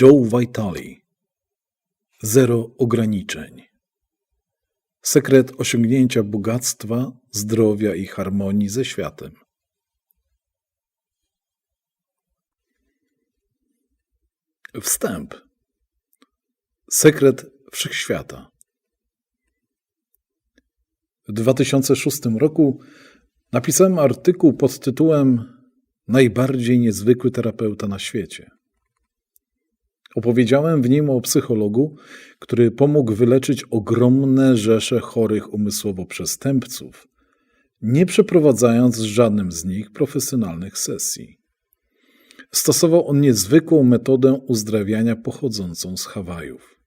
Joe Vitale. Zero ograniczeń. Sekret osiągnięcia bogactwa, zdrowia i harmonii ze światem. Wstęp. Sekret wszechświata. W 2006 roku napisałem artykuł pod tytułem Najbardziej niezwykły terapeuta na świecie. Opowiedziałem w nim o psychologu, który pomógł wyleczyć ogromne rzesze chorych umysłowo przestępców, nie przeprowadzając z żadnym z nich profesjonalnych sesji. Stosował on niezwykłą metodę uzdrawiania pochodzącą z Hawajów.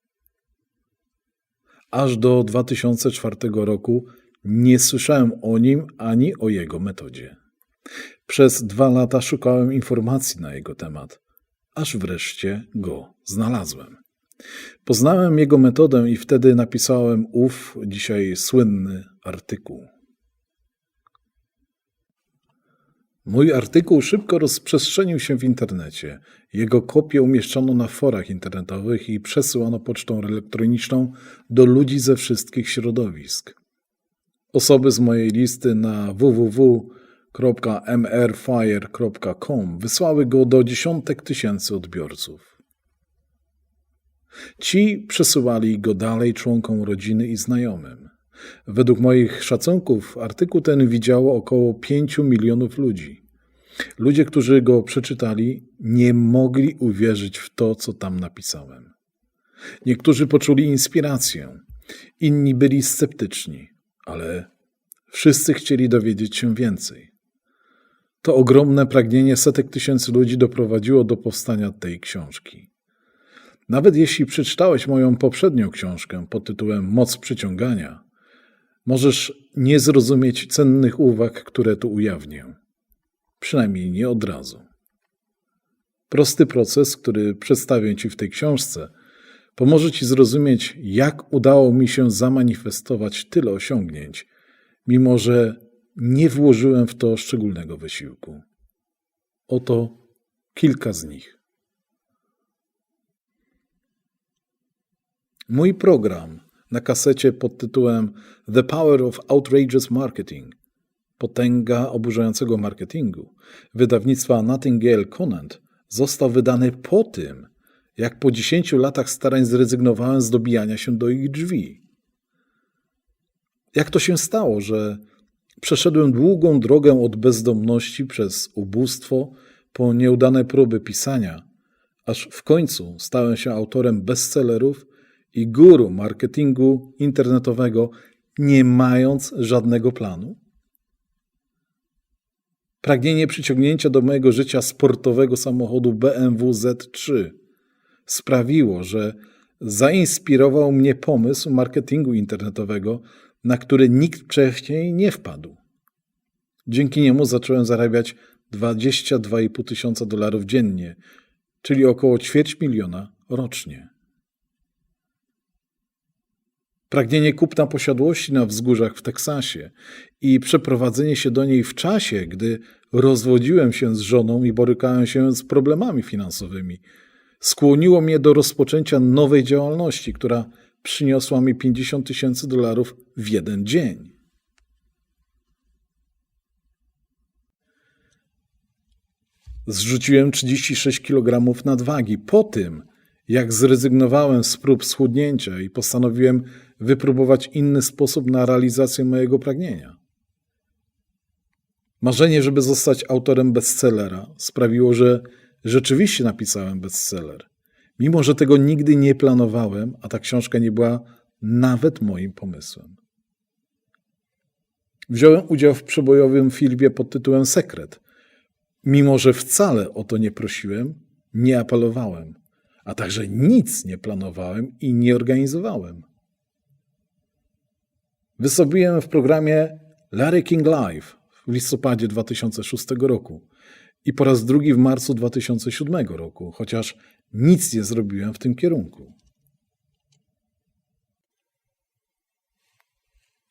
Aż do 2004 roku nie słyszałem o nim ani o jego metodzie. Przez dwa lata szukałem informacji na jego temat, aż wreszcie go znalazłem. Poznałem jego metodę i wtedy napisałem ów dzisiaj słynny artykuł. Mój artykuł szybko rozprzestrzenił się w internecie. Jego kopię umieszczono na forach internetowych i przesyłano pocztą elektroniczną do ludzi ze wszystkich środowisk. Osoby z mojej listy na www.mrfire.com wysłały go do dziesiątek tysięcy odbiorców. Ci przesyłali go dalej członkom rodziny i znajomym. Według moich szacunków artykuł ten widziało około 5 milionów ludzi. Ludzie, którzy go przeczytali, nie mogli uwierzyć w to, co tam napisałem. Niektórzy poczuli inspirację, inni byli sceptyczni, ale wszyscy chcieli dowiedzieć się więcej. To ogromne pragnienie setek tysięcy ludzi doprowadziło do powstania tej książki. Nawet jeśli przeczytałeś moją poprzednią książkę pod tytułem Moc przyciągania, możesz nie zrozumieć cennych uwag, które tu ujawnię. Przynajmniej nie od razu. Prosty proces, który przedstawię Ci w tej książce, pomoże Ci zrozumieć, jak udało mi się zamanifestować tyle osiągnięć, mimo że nie włożyłem w to szczególnego wysiłku. Oto kilka z nich. Mój program na kasecie pod tytułem The Power of Outrageous Marketing Potęga oburzającego marketingu wydawnictwa Nottingale Conant został wydany po tym, jak po 10 latach starań zrezygnowałem z dobijania się do ich drzwi. Jak to się stało, że przeszedłem długą drogę od bezdomności przez ubóstwo po nieudane próby pisania, aż w końcu stałem się autorem bestsellerów i guru marketingu internetowego, nie mając żadnego planu? Pragnienie przyciągnięcia do mojego życia sportowego samochodu BMW Z3 sprawiło, że zainspirował mnie pomysł marketingu internetowego, na który nikt wcześniej nie wpadł. Dzięki niemu zacząłem zarabiać 22,5 tysiąca dolarów dziennie, czyli około ćwierć miliona rocznie. Pragnienie kupna posiadłości na wzgórzach w Teksasie i przeprowadzenie się do niej w czasie, gdy rozwodziłem się z żoną i borykałem się z problemami finansowymi, skłoniło mnie do rozpoczęcia nowej działalności, która przyniosła mi 50 tysięcy dolarów w jeden dzień. Zrzuciłem 36 kg nadwagi po tym, jak zrezygnowałem z prób schudnięcia i postanowiłem wypróbować inny sposób na realizację mojego pragnienia. Marzenie, żeby zostać autorem bestsellera, sprawiło, że rzeczywiście napisałem bestseller. Mimo, że tego nigdy nie planowałem, a ta książka nie była nawet moim pomysłem. Wziąłem udział w przebojowym filmie pod tytułem Sekret. Mimo, że wcale o to nie prosiłem, nie apelowałem, a także nic nie planowałem i nie organizowałem. Wystąpiłem w programie Larry King Live w listopadzie 2006 roku i po raz drugi w marcu 2007 roku, chociaż nic nie zrobiłem w tym kierunku.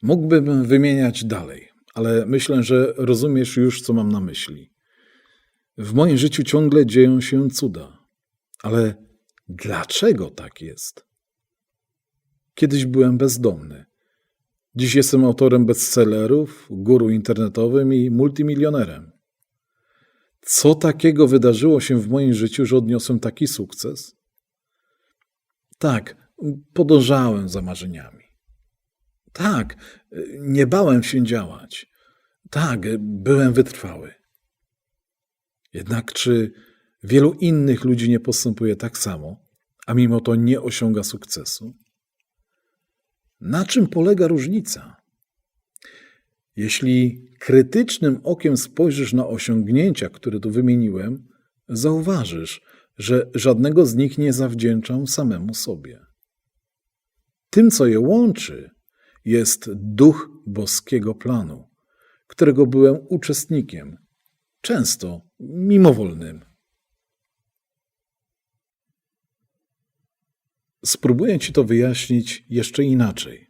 Mógłbym wymieniać dalej, ale myślę, że rozumiesz już, co mam na myśli. W moim życiu ciągle dzieją się cuda, ale Dlaczego tak jest? Kiedyś byłem bezdomny. Dziś jestem autorem bestsellerów, guru internetowym i multimilionerem. Co takiego wydarzyło się w moim życiu, że odniosłem taki sukces? Tak, podążałem za marzeniami. Tak, nie bałem się działać. Tak, byłem wytrwały. Jednak czy wielu innych ludzi nie postępuje tak samo, a mimo to nie osiąga sukcesu? Na czym polega różnica? Jeśli krytycznym okiem spojrzysz na osiągnięcia, które tu wymieniłem, zauważysz, że żadnego z nich nie zawdzięczam samemu sobie. Tym, co je łączy, jest duch boskiego planu, którego byłem uczestnikiem, często mimowolnym. Spróbuję Ci to wyjaśnić jeszcze inaczej.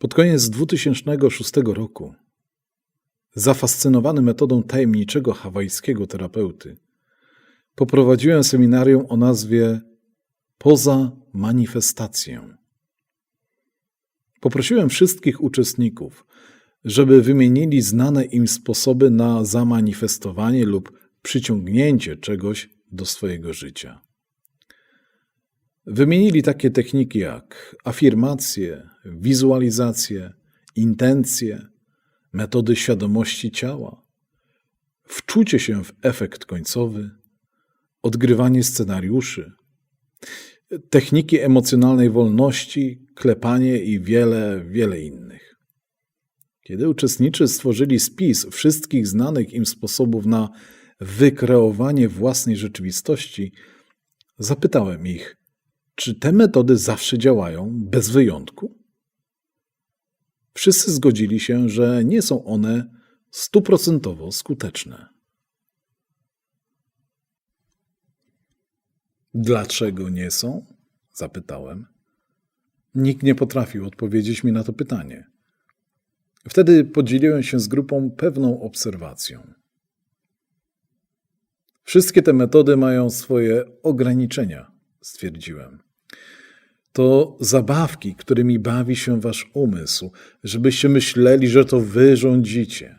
Pod koniec 2006 roku, zafascynowany metodą tajemniczego hawajskiego terapeuty, poprowadziłem seminarium o nazwie Poza manifestację. Poprosiłem wszystkich uczestników, żeby wymienili znane im sposoby na zamanifestowanie lub przyciągnięcie czegoś do swojego życia. Wymienili takie techniki jak afirmacje, wizualizacje, intencje, metody świadomości ciała, wczucie się w efekt końcowy, odgrywanie scenariuszy, techniki emocjonalnej wolności, klepanie i wiele, wiele innych. Kiedy uczestnicy stworzyli spis wszystkich znanych im sposobów na wykreowanie własnej rzeczywistości, zapytałem ich, czy te metody zawsze działają bez wyjątku? Wszyscy zgodzili się, że nie są one stuprocentowo skuteczne. Dlaczego nie są? Zapytałem. Nikt nie potrafił odpowiedzieć mi na to pytanie. Wtedy podzieliłem się z grupą pewną obserwacją. Wszystkie te metody mają swoje ograniczenia, stwierdziłem. To zabawki, którymi bawi się wasz umysł, żebyście myśleli, że to wy rządzicie.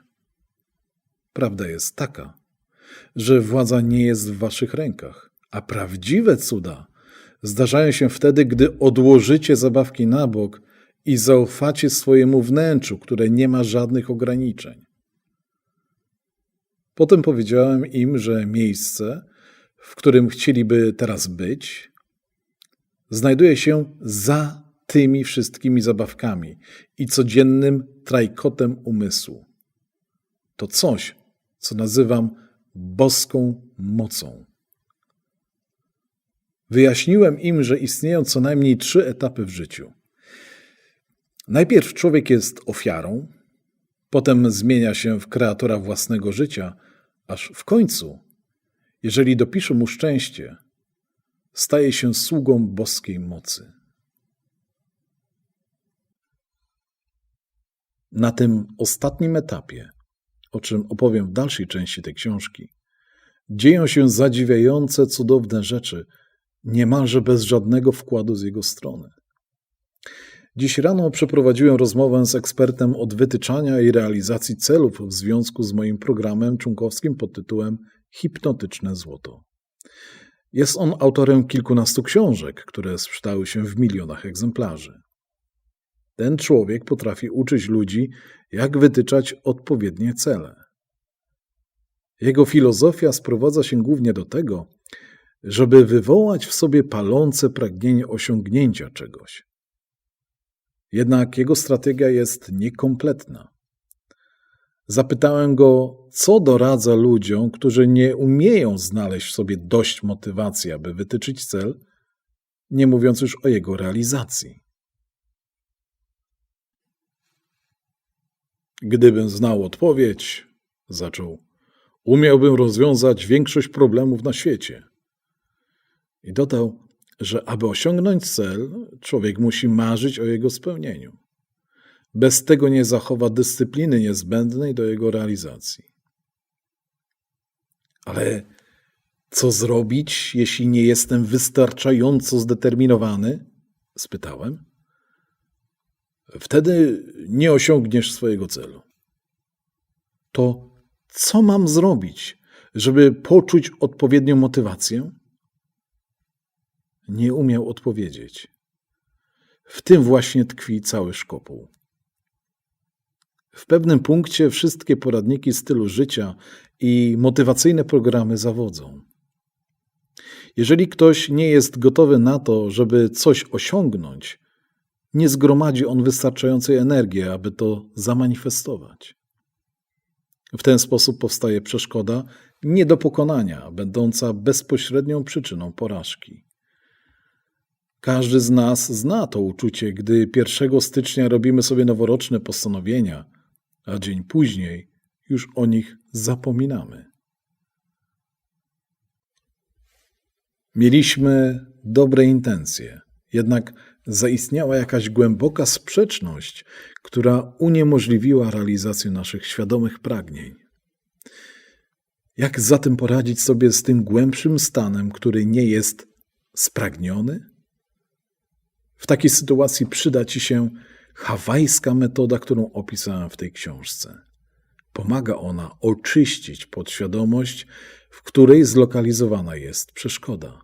Prawda jest taka, że władza nie jest w waszych rękach, a prawdziwe cuda zdarzają się wtedy, gdy odłożycie zabawki na bok i zaufacie swojemu wnętrzu, które nie ma żadnych ograniczeń. Potem powiedziałem im, że miejsce, w którym chcieliby teraz być, znajduje się za tymi wszystkimi zabawkami i codziennym trajkotem umysłu. To coś, co nazywam boską mocą. Wyjaśniłem im, że istnieją co najmniej trzy etapy w życiu. Najpierw człowiek jest ofiarą, potem zmienia się w kreatora własnego życia, aż w końcu, jeżeli dopisze mu szczęście, staje się sługą boskiej mocy. Na tym ostatnim etapie, o czym opowiem w dalszej części tej książki, dzieją się zadziwiające, cudowne rzeczy, niemalże bez żadnego wkładu z jego strony. Dziś rano przeprowadziłem rozmowę z ekspertem od wytyczania i realizacji celów w związku z moim programem członkowskim pod tytułem Hipnotyczne Złoto. Jest on autorem kilkunastu książek, które sprzedały się w milionach egzemplarzy. Ten człowiek potrafi uczyć ludzi, jak wytyczać odpowiednie cele. Jego filozofia sprowadza się głównie do tego, żeby wywołać w sobie palące pragnienie osiągnięcia czegoś. Jednak jego strategia jest niekompletna. Zapytałem go, co doradza ludziom, którzy nie umieją znaleźć w sobie dość motywacji, aby wytyczyć cel, nie mówiąc już o jego realizacji. Gdybym znał odpowiedź, zaczął, umiałbym rozwiązać większość problemów na świecie. I dodał, że aby osiągnąć cel, człowiek musi marzyć o jego spełnieniu. Bez tego nie zachowa dyscypliny niezbędnej do jego realizacji. Ale Co zrobić, jeśli nie jestem wystarczająco zdeterminowany? spytałem. Wtedy nie osiągniesz swojego celu. To co mam zrobić, żeby poczuć odpowiednią motywację? Nie umiał odpowiedzieć. W tym właśnie tkwi cały szkopuł. W pewnym punkcie wszystkie poradniki stylu życia i motywacyjne programy zawodzą. Jeżeli ktoś nie jest gotowy na to, żeby coś osiągnąć, nie zgromadzi on wystarczającej energii, aby to zamanifestować. W ten sposób powstaje przeszkoda nie do pokonania, będąca bezpośrednią przyczyną porażki. Każdy z nas zna to uczucie, gdy 1 stycznia robimy sobie noworoczne postanowienia, a dzień później już o nich zapominamy. Mieliśmy dobre intencje, jednak zaistniała jakaś głęboka sprzeczność, która uniemożliwiła realizację naszych świadomych pragnień. Jak zatem poradzić sobie z tym głębszym stanem, który nie jest spragniony? W takiej sytuacji przyda Ci się hawajska metoda, którą opisałem w tej książce. Pomaga ona oczyścić podświadomość, w której zlokalizowana jest przeszkoda.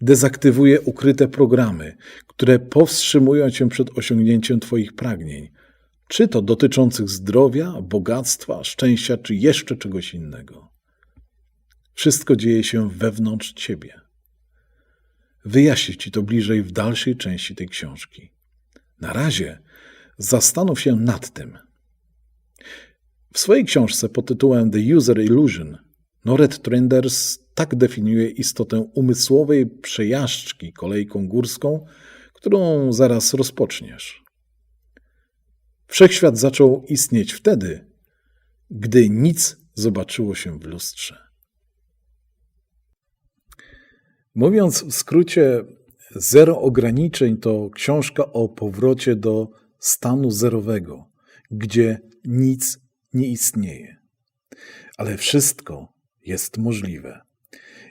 Dezaktywuje ukryte programy, które powstrzymują cię przed osiągnięciem Twoich pragnień, czy to dotyczących zdrowia, bogactwa, szczęścia, czy jeszcze czegoś innego. Wszystko dzieje się wewnątrz Ciebie. Wyjaśnię Ci to bliżej w dalszej części tej książki. Na razie zastanów się nad tym. W swojej książce pod tytułem The User Illusion Noret Trenders tak definiuje istotę umysłowej przejażdżki kolejką górską, którą zaraz rozpoczniesz. Wszechświat zaczął istnieć wtedy, gdy nic zobaczyło się w lustrze. Mówiąc w skrócie, Zero ograniczeń to książka o powrocie do stanu zerowego, gdzie nic nie istnieje. Ale wszystko jest możliwe.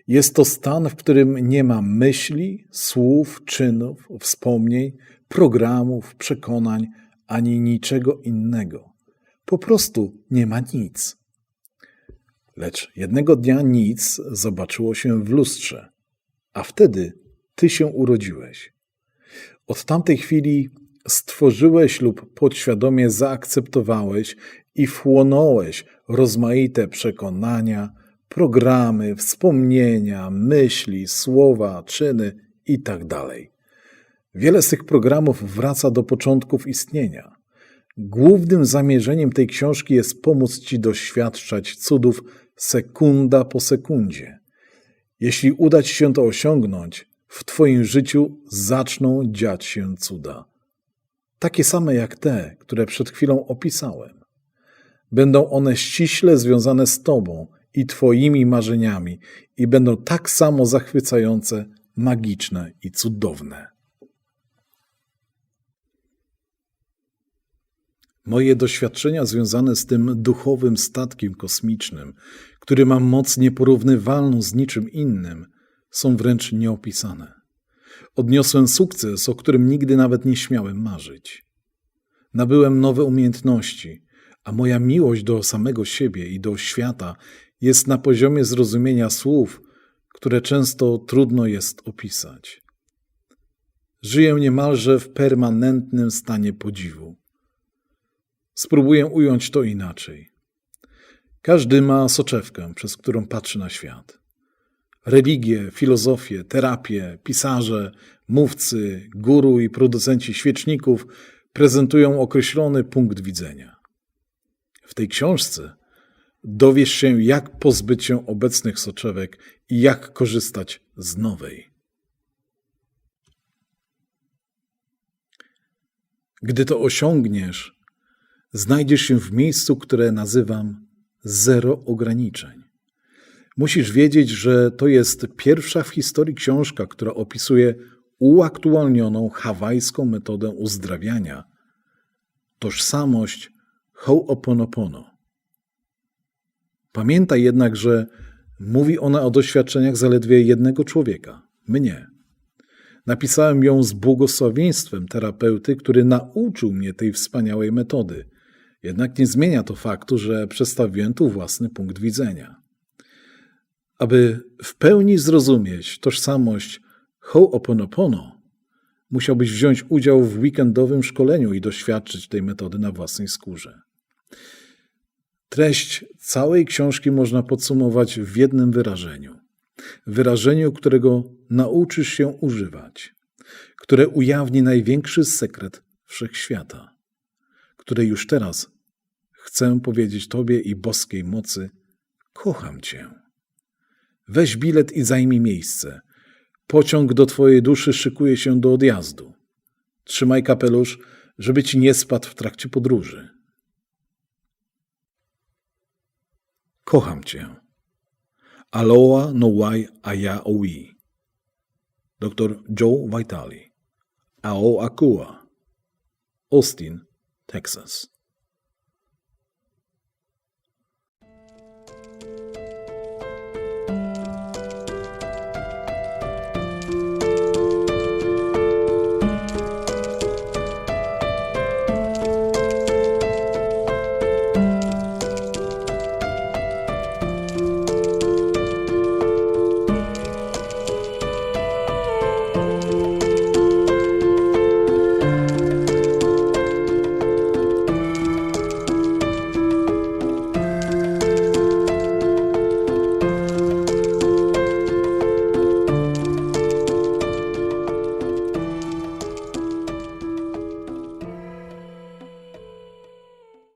Jest to stan, w którym nie ma myśli, słów, czynów, wspomnień, programów, przekonań ani niczego innego. Po prostu nie ma nic. Lecz jednego dnia nic zobaczyło się w lustrze, a wtedy ty się urodziłeś. Od tamtej chwili stworzyłeś lub podświadomie zaakceptowałeś i wchłonąłeś rozmaite przekonania, programy, wspomnienia, myśli, słowa, czyny itd. Tak Wiele z tych programów wraca do początków istnienia. Głównym zamierzeniem tej książki jest pomóc Ci doświadczać cudów sekunda po sekundzie. Jeśli uda Ci się to osiągnąć, w Twoim życiu zaczną dziać się cuda. Takie same jak te, które przed chwilą opisałem. Będą one ściśle związane z Tobą i Twoimi marzeniami i będą tak samo zachwycające, magiczne i cudowne. Moje doświadczenia związane z tym duchowym statkiem kosmicznym, który ma moc nieporównywalną z niczym innym, są wręcz nieopisane. Odniosłem sukces, o którym nigdy nawet nie śmiałem marzyć. Nabyłem nowe umiejętności, a moja miłość do samego siebie i do świata jest na poziomie zrozumienia słów, które często trudno jest opisać. Żyję niemalże w permanentnym stanie podziwu. Spróbuję ująć to inaczej. Każdy ma soczewkę, przez którą patrzy na świat religie, filozofię, terapię, pisarze, mówcy, guru i producenci świeczników prezentują określony punkt widzenia. W tej książce dowiesz się, jak pozbyć się obecnych soczewek i jak korzystać z nowej. Gdy to osiągniesz, znajdziesz się w miejscu, które nazywam zero ograniczeń. Musisz wiedzieć, że to jest pierwsza w historii książka, która opisuje uaktualnioną hawajską metodę uzdrawiania tożsamość Ho'oponopono. Pamiętaj jednak, że Mówi ona o doświadczeniach zaledwie jednego człowieka mnie. Napisałem ją z błogosławieństwem terapeuty, który nauczył mnie tej wspaniałej metody. Jednak nie zmienia to faktu, że przedstawiłem tu własny punkt widzenia. Aby w pełni zrozumieć tożsamość Ho'oponopono, musiałbyś wziąć udział w weekendowym szkoleniu i doświadczyć tej metody na własnej skórze. Treść całej książki można podsumować w jednym wyrażeniu. Wyrażeniu, którego nauczysz się używać, które ujawni największy sekret wszechświata, które już teraz chcę powiedzieć Tobie i boskiej mocy: Kocham Cię. Weź bilet i zajmij miejsce. Pociąg do Twojej duszy szykuje się do odjazdu. Trzymaj kapelusz, żeby Ci nie spadł w trakcie podróży. Kocham Cię. Aloha no wai aya owi. Dr Joe Vitale. Ao Akua. Austin, Texas.